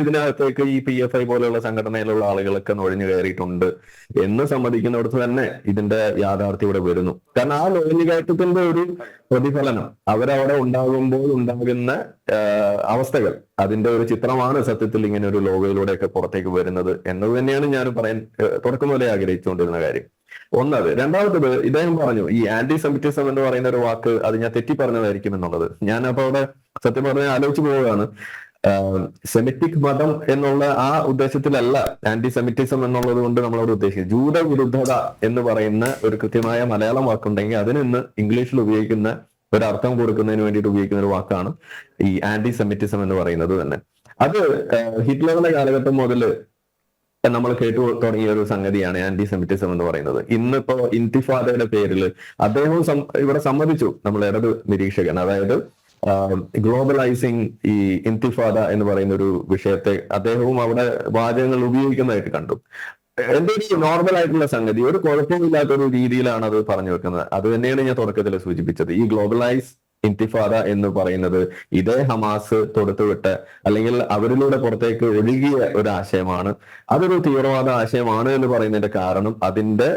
ഇതിനകത്തേക്ക് ഈ P F I പോലെയുള്ള സംഘടനയിലുള്ള ആളുകളൊക്കെ നുഴഞ്ഞു കയറിയിട്ടുണ്ട് എന്ന് സമ്മതിക്കുന്നിടത്ത് തന്നെ ഇതിന്റെ യാഥാർത്ഥ്യം ഇവിടെ വരുന്നു. കാരണം ആ നുഴഞ്ഞു കയറ്റത്തിന്റെ ഒരു പ്രതിഫലനം അവരവിടെ ഉണ്ടാകുമ്പോൾ ഉണ്ടാകുന്ന അവസ്ഥകൾ അതിന്റെ ഒരു ചിത്രമാണ് സത്യത്തിൽ ഇങ്ങനെ ഒരു ലോഗോയിലൂടെയൊക്കെ പുറത്തേക്ക് വരുന്നത് എന്നത് തന്നെയാണ് ഞാൻ പറയാൻ തുടക്കം മുതലേ ആഗ്രഹിച്ചുകൊണ്ടിരുന്ന കാര്യം. ഒന്നത് രണ്ടാമത്തത് ഇദ്ദേഹം പറഞ്ഞു ഈ ആന്റി സെമിറ്റിസം എന്ന് പറയുന്ന ഒരു വാക്ക് അത് ഞാൻ തെറ്റി പറഞ്ഞതായിരിക്കും എന്നുള്ളത്. ഞാൻ അപ്പൊ അവിടെ സത്യം പറഞ്ഞാൽ ആലോചിച്ചു പോവുകയാണ്. സെമിറ്റിക് മതം എന്നുള്ള ആ ഉദ്ദേശത്തിലല്ല ആന്റി സെമിറ്റിസം എന്നുള്ളത് കൊണ്ട് നമ്മളവിടെ ഉദ്ദേശിക്കുന്നത്. ജൂത വിരുദ്ധത എന്ന് പറയുന്ന ഒരു കൃത്യമായ മലയാളം വാക്കുണ്ടെങ്കിൽ അതിന് ഇന്ന് ഇംഗ്ലീഷിൽ ഉപയോഗിക്കുന്ന ഒരു അർത്ഥം കൊടുക്കുന്നതിന് വേണ്ടിയിട്ട് ഉപയോഗിക്കുന്ന ഒരു വാക്കാണ് ഈ ആന്റി സെമിറ്റിസം എന്ന് പറയുന്നത് തന്നെ. അത് ഹിറ്റ്ലറുടെ കാലഘട്ടം മുതൽ നമ്മൾ കേട്ടു തുടങ്ങിയ ഒരു സംഗതിയാണ് ആന്റി സെമിറ്റിസം എന്ന് പറയുന്നത്. ഇന്നിപ്പോ ഇന്തിഫാദയുടെ പേരിൽ അദ്ദേഹവും ഇവിടെ സമ്മതിച്ചു. നമ്മൾ ഇടത് നിരീക്ഷകൻ. അതായത് ഗ്ലോബലൈസിങ് ഈ ഇന്തിഫാദ എന്ന് പറയുന്ന ഒരു വിഷയത്തെ അദ്ദേഹവും അവിടെ വാചകങ്ങൾ ഉപയോഗിക്കുന്നതായിട്ട് കണ്ടു. എന്തൊരു നോർമൽ ആയിട്ടുള്ള സംഗതി. ഒരു കുഴപ്പമില്ലാത്ത ഒരു രീതിയിലാണ് അത് പറഞ്ഞു വെക്കുന്നത്. അത് തന്നെയാണ് ഞാൻ തുടക്കത്തിൽ സൂചിപ്പിച്ചത്. ഈ ഗ്ലോബലൈസ് ഇന്തിഫാദ എന്ന് പറയുന്നത് ഇതേ ഹമാസ് തൊടുത്തുവിട്ട് അല്ലെങ്കിൽ അവരിലൂടെ പുറത്തേക്ക് ഒഴുകിയ ഒരു ആശയമാണ് അതൊരു തീവ്രവാദ ആശയമാണ് എന്ന് പറയുന്നതിന്റെ കാരണം അതിന്റെ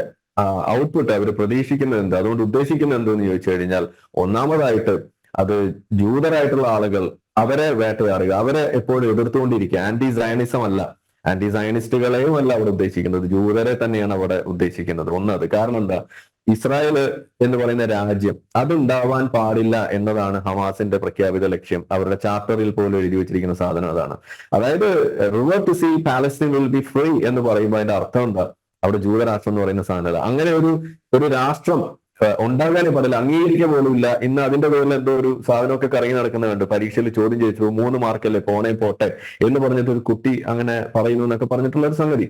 ഔട്ട്പുട്ട് അവർ പ്രതീക്ഷിക്കുന്നത് എന്ത്? അതുകൊണ്ട് ഉദ്ദേശിക്കുന്നത് എന്തെന്ന് ചോദിച്ചു കഴിഞ്ഞാൽ ഒന്നാമതായിട്ട് അത് ജൂതരായിട്ടുള്ള ആളുകൾ അവരെ വേട്ടയാടുക അവരെ എപ്പോഴും എതിർത്തുകൊണ്ടിരിക്കുക. ആന്റി സയനിസം അല്ല. ആന്റി സയനിസ്റ്റുകളെയും അല്ല അവിടെ ഉദ്ദേശിക്കുന്നത്. ജൂതരെ തന്നെയാണ് അവിടെ ഉദ്ദേശിക്കുന്നത്. ഒന്നത്. കാരണം എന്താ? ഇസ്രായേൽ എന്ന് പറയുന്ന രാജ്യം അതുണ്ടാവാൻ പാടില്ല എന്നതാണ് ഹമാസിന്റെ പ്രഖ്യാപിത ലക്ഷ്യം. അവരുടെ ചാർട്ടറിൽ പോലും എഴുതി വെച്ചിരിക്കുന്ന സാധനം അതാണ്. അതായത് river to sea Palestine will be free എന്ന് പറയുമ്പോൾ അതിന്റെ അർത്ഥം എന്താ? അവിടെ ജൂതരാഷ്ട്രം എന്ന് പറയുന്ന സാധനം അങ്ങനെ ഒരു ഒരു രാഷ്ട്രം ഉണ്ടാകാനേ പാടില്ല അംഗീകരിക്കുക പോലുമില്ല. ഇല്ല ഇന്ന് അതിന്റെ പേരിൽ എന്തോ ഒരു സാധനമൊക്കെ കറങ്ങി നടക്കുന്നുണ്ട് പരീക്ഷയിൽ ചോദ്യം ചോദിച്ചു മൂന്ന് മാർക്കല്ലേ പോണേ പോട്ടെ എന്ന് പറഞ്ഞിട്ട് ഒരു കുട്ടി അങ്ങനെ പറയുന്നു എന്നൊക്കെ പറഞ്ഞിട്ടുള്ള ഒരു സംഗതി.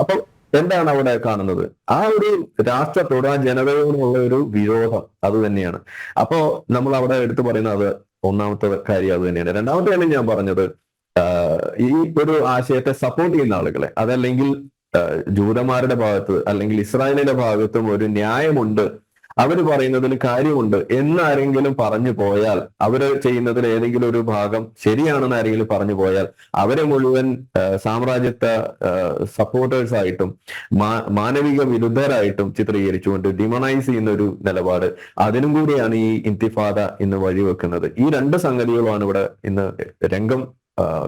അപ്പൊ എന്താണ് അവിടെ കാണുന്നത്? ആ ഒരു രാഷ്ട്രത്തോട് ആ ജനതയോടുള്ള ഒരു വിരോധം അത് തന്നെയാണ്. അപ്പോ നമ്മൾ അവിടെ എടുത്തു പറയുന്നത് അത് ഒന്നാമത്തെ കാര്യം അത് തന്നെയാണ്. രണ്ടാമത്തെ കാര്യം ഞാൻ പറഞ്ഞത് ഈ ഒരു ആശയത്തെ സപ്പോർട്ട് ചെയ്യുന്ന ആളുകളെ അതല്ലെങ്കിൽ ജൂതന്മാരുടെ ഭാഗത്ത് അല്ലെങ്കിൽ ഇസ്രായേലിന്റെ ഭാഗത്തും ഒരു ന്യായമുണ്ട് അവർ പറയുന്നതിന് കാര്യമുണ്ട്. എന്നാരെങ്കിലും പറഞ്ഞു പോയാൽ അവർ ചെയ്യുന്നതിൽ ഏതെങ്കിലും ഒരു ഭാഗം ശരിയാണെന്ന് ആരെങ്കിലും പറഞ്ഞു പോയാൽ അവരെ മുഴുവൻ സാമ്രാജ്യത്തെ സപ്പോർട്ടേഴ്സ് ആയിട്ടും മാനവിക വിരുദ്ധരായിട്ടും ചിത്രീകരിച്ചുകൊണ്ട് ഡിമണൈസ് ചെയ്യുന്ന ഒരു നിലപാട് അതിനും കൂടിയാണ് ഈ ഇന്തിഫാദ ഇന്ന് വഴിവെക്കുന്നത്. ഈ രണ്ട് സംഗതികളുമാണ് ഇവിടെ ഇന്ന് രംഗം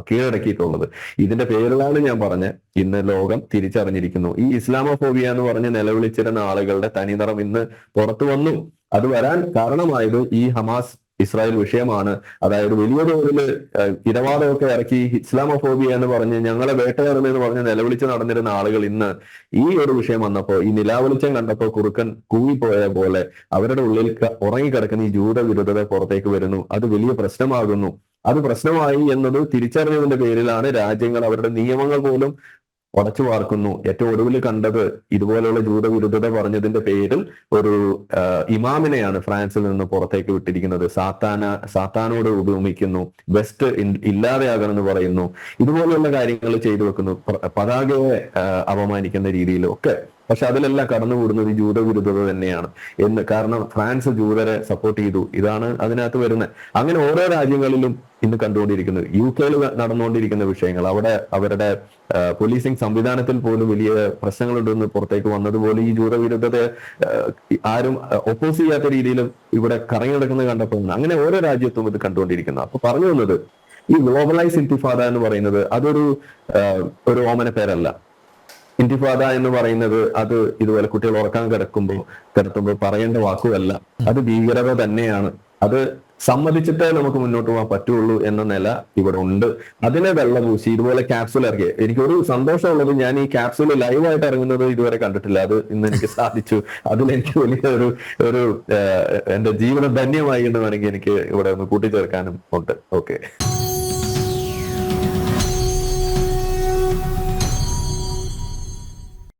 കീഴടക്കിയിട്ടുള്ളത്. ഇതിന്റെ പേരിലാണ് ഞാൻ പറഞ്ഞ ഇന്ന് ലോകം തിരിച്ചറിഞ്ഞിരിക്കുന്നു. ഈ ഇസ്ലാമോഫോബിയ എന്ന് പറഞ്ഞ് നിലവിളിച്ചിരുന്ന ആളുകളുടെ തനിനിറം ഇന്ന് പുറത്തു വന്നു. അത് വരാൻ കാരണമായത് ഈ ഹമാസ് ഇസ്രായേൽ വിഷയമാണ്. അതായത് വലിയ തോതിൽ ഇടപാടൊക്കെ ഇറക്കി ഇസ്ലാമോഫോബിയ എന്ന് പറഞ്ഞ് ഞങ്ങളെ വേട്ടയാടുന്നു എന്ന് പറഞ്ഞ് നിലവിളിച്ച് നടന്നിരുന്ന ആളുകൾ ഇന്ന് ഈ ഒരു വിഷയം വന്നപ്പോ ഈ നിലാവെളിച്ചം കണ്ടപ്പോ കുറുക്കൻ കൂവിപ്പോയ പോലെ അവരുടെ ഉള്ളിൽ ഉറങ്ങിക്കിടക്കുന്ന ഈ ജൂത വിരുദ്ധത പുറത്തേക്ക് വരുന്നു. അത് വലിയ പ്രശ്നമാകുന്നു. അത് പ്രശ്നമായി എന്നത് തിരിച്ചറിഞ്ഞതിന്റെ പേരിലാണ് രാജ്യങ്ങൾ അവരുടെ നിയമങ്ങൾ പോലും ഉടച്ചു പാർക്കുന്നു ഏറ്റവും ഒടുവിൽ കണ്ടത് ഇതുപോലെയുള്ള ജൂത വിരുദ്ധത പറഞ്ഞതിന്റെ പേരിൽ ഒരു ഇമാമിനെയാണ് ഫ്രാൻസിൽ നിന്ന് പുറത്തേക്ക് വിട്ടിരിക്കുന്നത്. സാത്താന സാത്താനോട് ഉപമിക്കുന്നു. വെസ്റ്റ് ഇല്ലാതെയാകണമെന്ന് പറയുന്നു. ഇതുപോലെയുള്ള കാര്യങ്ങൾ ചെയ്തു വെക്കുന്നു. പതാകയെ അപമാനിക്കുന്ന രീതിയിലൊക്കെ പക്ഷെ അതിലെല്ലാം കടന്നുകൂടുന്നത് ഈ ജൂതവിരുദ്ധത തന്നെയാണ്. എന്ന് കാരണം ഫ്രാൻസ് ജൂതരെ സപ്പോർട്ട് ചെയ്തു. ഇതാണ് അതിനകത്ത് വരുന്നത്. അങ്ങനെ ഓരോ രാജ്യങ്ങളിലും ഇന്ന് കണ്ടുകൊണ്ടിരിക്കുന്നത്. യു കെയിൽ നടന്നുകൊണ്ടിരിക്കുന്ന വിഷയങ്ങൾ. അവിടെ അവരുടെ പോലീസിംഗ് സംവിധാനത്തിൽ പോലും വലിയ പ്രശ്നങ്ങളുണ്ടെന്ന് പുറത്തേക്ക് വന്നതുപോലെ ഈ ജൂതവിരുദ്ധതയെ ആരും ഒപ്പോസ് ചെയ്യാത്ത രീതിയിലും ഇവിടെ കറങ്ങി നടക്കുന്നത് കണ്ടപ്പോൾ അങ്ങനെ ഓരോ രാജ്യത്തും ഇത് കണ്ടുകൊണ്ടിരിക്കുന്നത് അപ്പൊ പറഞ്ഞു വന്നത് ഈ ഗ്ലോബലൈസ് ഇന്തിഫാദ എന്ന് പറയുന്നത് അതൊരു ഒരു ഓമന പേരല്ല ഇന്തിഫാദ എന്ന് പറയുന്നത് അത് ഇതുപോലെ കുട്ടികൾ ഉറക്കാൻ കിടക്കുമ്പോൾ കിടത്തുമ്പോൾ പറയേണ്ട വാക്കുമല്ല അത് ഭീകരത തന്നെയാണ്. അത് സമ്മതിച്ചിട്ടേ നമുക്ക് മുന്നോട്ട് പോകാൻ പറ്റുള്ളൂ എന്ന നില ഇവിടെ ഉണ്ട്. അതിനെ വെള്ളം പൂശി ഇതുപോലെ ക്യാപ്സുൽ ഇറക്കി. എനിക്കൊരു സന്തോഷമുള്ളത് ഞാൻ ഈ ക്യാപ്സുൽ ലൈവായിട്ട് ഇറങ്ങുന്നത് ഇതുവരെ കണ്ടിട്ടില്ല. അത് ഇന്ന് എനിക്ക് സാധിച്ചു. അതിലെനിക്ക് വലിയ ഒരു ഒരു എന്റെ ജീവിതം ധന്യമായി എന്ന് വേണമെങ്കിൽ എനിക്ക് ഇവിടെ ഒന്ന് കൂട്ടിച്ചേർക്കാനും ഉണ്ട്. ഓക്കെ